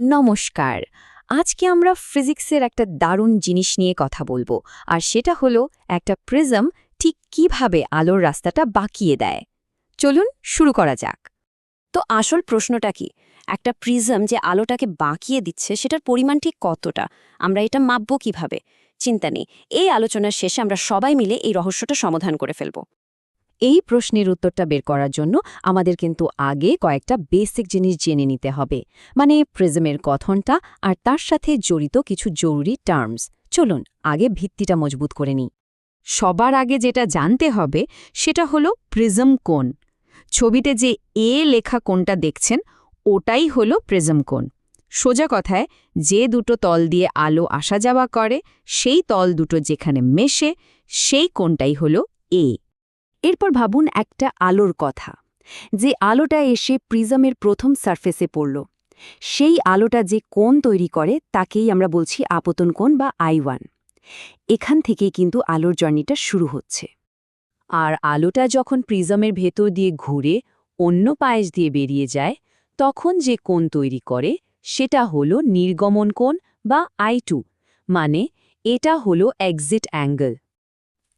নমস্কার। আজকে আমরা ফিজিক্সের একটা দারুণ জিনিস নিয়ে কথা বলব, আর সেটা হলো একটা প্রিজম ঠিক কীভাবে আলোর রাস্তাটা বাঁকিয়ে দেয়। চলুন শুরু করা যাক। তো আসল প্রশ্নটা কি? একটা প্রিজম যে আলোটাকে বাঁকিয়ে দিচ্ছে সেটার পরিমাণ ঠিক কতটা? আমরা এটা মাপবো কীভাবে? চিন্তা নেই। এই আলোচনার শেষে আমরা সবাই মিলে এই রহস্যটা সমাধান করে ফেলব। এই প্রশ্নের উত্তরটা বের করার জন্য আমাদের কিন্তু আগে কয়েকটা বেসিক জিনিস জেনে নিতে হবে। মানে প্রিজমের গঠনটা আর তার সাথে জড়িত কিছু জরুরি টার্মস। চলুন, আগে ভিত্তিটা মজবুত করে নিই। সবার আগে যেটা জানতে হবে সেটা হলো প্রিজম কোণ। ছবিতে যে এ লেখা কোণটা দেখছেন, ওটাই হলো প্রিজম কোণ। সোজা কথায়, যে দুটো তল দিয়ে আলো আসা যাওয়া করে, সেই তল দুটো যেখানে মেশে, সেই কোণটাই হলো এ। এরপর ভাবুন একটা আলোর কথা। যে আলোটা এসে প্রিজমের প্রথম সারফেসে পড়ল। সেই আলোটা যে কোণ তৈরি করে তাকেই আমরা বলছি আপতন কোণ বা আই ওয়ান। এখান থেকেই কিন্তু আলোর জার্নিটা শুরু হচ্ছে। আর আলোটা যখন প্রিজমের ভেতর দিয়ে ঘুরে অন্য পায়েস দিয়ে বেরিয়ে যায়, তখন যে কোণ তৈরি করে সেটা হলো নির্গমন কোণ বা আই টু। মানে এটা হলো এক্সিট অ্যাঙ্গেল।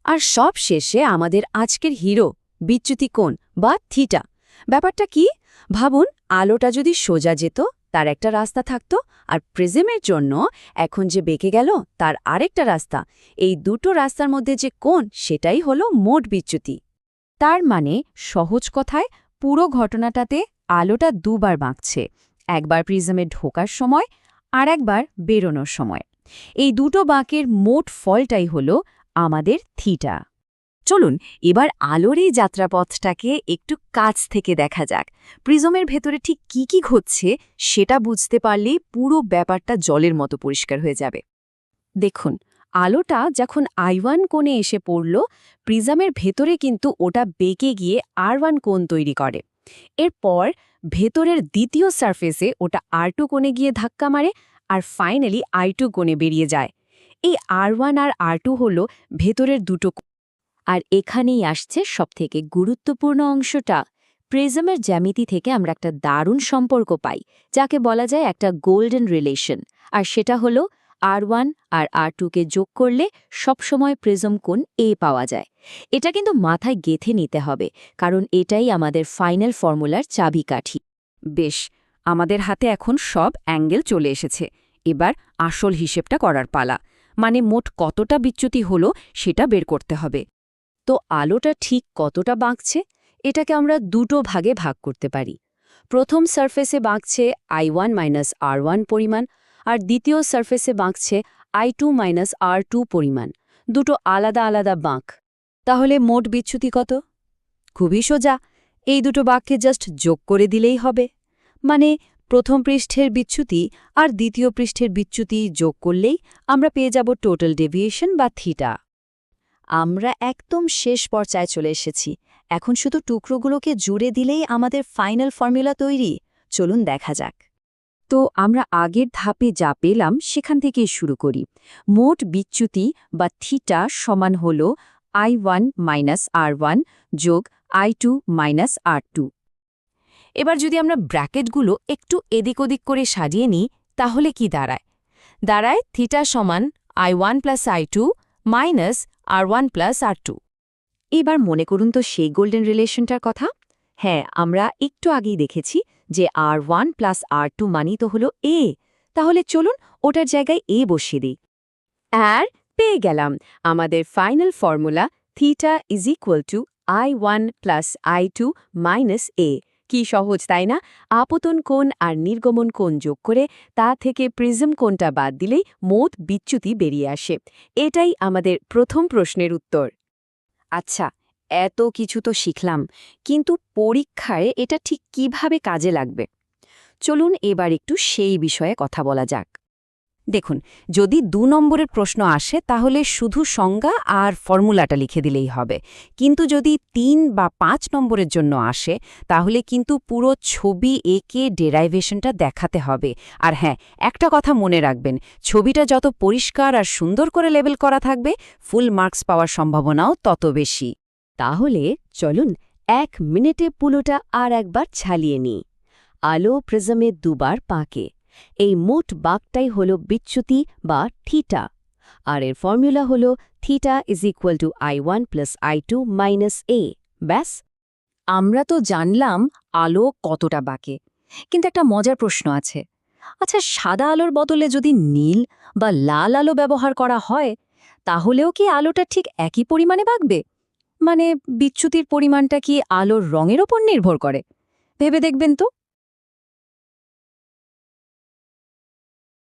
আর সব শেষে আমাদের আজকের হিরো, বিচ্যুতি কোণ বা থিটা। ব্যাপারটা কি? ভাবুন, আলোটা যদি সোজা যেত, তার একটা রাস্তা থাকত, আর প্রিজমের জন্য এখন যে বেঁকে গেল, তার আরেকটা রাস্তা। এই দুটো রাস্তার মধ্যে যে কোণ সেটাই হলো মোট বিচ্যুতি। তার মানে সহজ কথায়, পুরো ঘটনাটাতে আলোটা দুবার বাঁকছে। একবার প্রিজমে ঢোকার সময় আর একবার বেরোনোর সময়। এই দুটো বাঁকের মোট ফলটাই হলো আমাদের থিটা। চলুন, এবার আলোর এই যাত্রাপথটাকে একটু কাছ থেকে দেখা যাক। প্রিজমের ভেতরে ঠিক কি কি ঘটছে সেটা বুঝতে পারলেই পুরো ব্যাপারটা জলের মতো পরিষ্কার হয়ে যাবে। দেখুন, আলোটা যখন আই ওয়ান কোণে এসে পড়ল, প্রিজমের ভেতরে কিন্তু ওটা বেঁকে গিয়ে আর ওয়ান কোণ তৈরি করে। এরপর ভেতরের দ্বিতীয় সারফেসে ওটা আর টু কোণে গিয়ে ধাক্কা মারে আর ফাইনালি আই টু কোণে বেরিয়ে যায়। এই আর ওয়ান আর আর টু হল ভেতরের দুটো আর এখানেই আসছে সবথেকে গুরুত্বপূর্ণ অংশটা। প্রিজমের জ্যামিতি থেকে আমরা একটা দারুণ সম্পর্ক পাই, যাকে বলা যায় একটা গোল্ডেন রিলেশন। আর সেটা হলো আর ওয়ান আর আর টুকে যোগ করলে সবসময় প্রিজম কোণ এ পাওয়া যায়। এটা কিন্তু মাথায় গেথে নিতে হবে, কারণ এটাই আমাদের ফাইনাল ফর্মুলার চাবিকাঠি। বেশ, আমাদের হাতে এখন সব অ্যাঙ্গেল চলে এসেছে। এবার আসল হিসেবটা করার পালা। মানে মোট কতটা বিচ্যুতি হলো সেটা বের করতে হবে। তো আলোটা ঠিক কতটা বাঁকছে, এটাকে আমরা দুটো ভাগে ভাগ করতে পারি। প্রথম সারফেসে বাঁকছে I one minus R one পরিমাণ আর দ্বিতীয় সারফেসে বাঁকছে I two minus R two পরিমাণ। দুটো আলাদা আলাদা বাঁক। তাহলে মোট বিচ্যুতি কত? খুবই সোজা। এই দুটো বাক্যে জাস্ট যোগ করে দিলেই হবে। মানে প্রথম পৃষ্ঠের বিচ্যুতি আর দ্বিতীয় পৃষ্ঠের বিচ্যুতি যোগ করলেই আমরা পেয়ে যাব টোটাল ডেভিয়েশন বা থিটা। আমরা একদম শেষ পর্যায়ে চলে এসেছি। এখন শুধু টুকরোগুলোকে জুড়ে দিলেই আমাদের ফাইনাল ফর্মুলা তৈরি। চলুন দেখা যাক। তো আমরা আগের ধাপে যা পেলাম সেখান থেকেই শুরু করি। মোট বিচ্যুতি বা থিটা সমান হল I one minus R one যোগ I two minus R two. এবার যদি আমরা ব্র্যাকেটগুলো একটু এদিক ওদিক করে সাজিয়ে নিই, তাহলে কি দাঁড়ায়? দাঁড়ায় থিটা সমান I one plus I two minus R one plus R two. এবার মনে করুন তো সেই গোল্ডেন রিলেশনটার কথা। হ্যাঁ আমরা একটু আগেই দেখেছি যে R one plus R two মানি তো হলো এ। তাহলে চলুন ওটার জায়গায় এ বসিয়ে দিই। আর পেয়ে গেলাম। আমাদের final formula theta is equal to I one plus I two minus A. কি সহজ, তাই না? আপতন কোণ আর নির্গমন কোণ যোগ করে তা থেকে প্রিজম কোণটা বাদ দিলেই মোট বিচ্যুতি বেরিয়ে আসে। এটাই আমাদের প্রথম প্রশ্নের উত্তর। আচ্ছা এত কিছু তো শিখলাম, কিন্তু পরীক্ষায় এটা ঠিক কীভাবে কাজে লাগবে? চলুন এবার একটু সেই বিষয়ে কথা বলা যাক। দেখুন, যদি দু নম্বরের প্রশ্ন আসে, তাহলে শুধু সংজ্ঞা আর ফর্মুলাটা লিখে দিলেই হবে। কিন্তু যদি তিন বা পাঁচ নম্বরের জন্য আসে, তাহলে কিন্তু পুরো ছবি এঁকে ডেরাইভেশনটা দেখাতে হবে। আর হ্যাঁ একটা কথা মনে রাখবেন, ছবিটা যত পরিষ্কার আর সুন্দর করে লেবেল করা থাকবে ফুল মার্কস পাওয়ার সম্ভাবনাও তত বেশি। তাহলে চলুন এক মিনিটে পুলোটা আর একবার ছালিয়ে নিই। আলো প্রিজমে দুবার পাকে। এই মোট বাঘটাই হল বিচ্যুতি বা থিটা। আর এর ফর্মুলা হল theta is equal to I one plus I two minus A ব্যাস। আমরা তো জানলাম আলো কতটা বাঁকে। কিন্তু একটা মজার প্রশ্ন আছে। আচ্ছা সাদা আলোর বদলে যদি নীল বা লাল আলো ব্যবহার করা হয়, তাহলেও কি আলোটা ঠিক একই পরিমাণে বাঁকবে? মানে বিচ্যুতির পরিমাণটা কি আলোর রঙের ওপর নির্ভর করে? ভেবে দেখবেন তো।